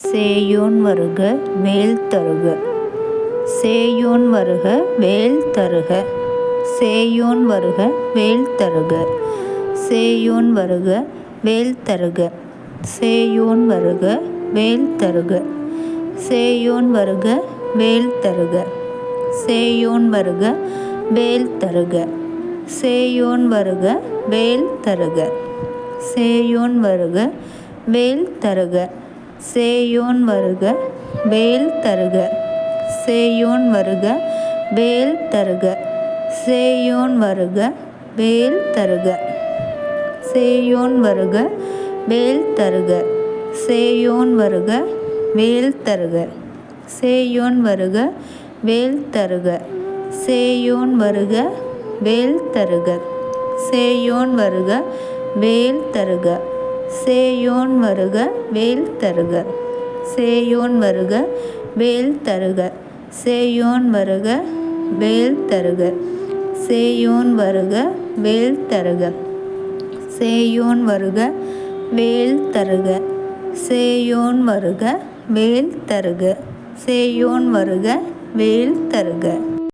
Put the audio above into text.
சேயோன் வருக வேல் தருக. சேயோன் வருக வேல் தருக. சேயோன் வருக வேல் தருக. சேயோன் வருக வேல் தருக. சேயோன் வருக வேல் தருக. சேயோன் வருக வேல் தருக. சேயோன் வருக வேல் தருக. சேயோன் வருக வேல் தருக. சேயோன் வருக வேல் தருக. சேயோன் வருக வேல் தருக. சேயோன் வருக வேல் தருக. சேயோன் வருக வேல் தருக. சேயோன் வருக வேல் தருக. சேயோன் வருக வேல் தருக. சேயோன் வருக வேல் தருக. சேயோன் வருக வேல் தருக. சேயோன் வருக வேல் தருக. சேயோன் வருக வேல் தருக. சேயோன் வருக வேல் தருக. சேயோன் வருக வேல் தருக. சேயோன் வருக வேல் தருக. சேயோன் வருக வேல் தருக. சேயோன் வருக வேல் தருக. சேயோன் வருக வேல் தருக.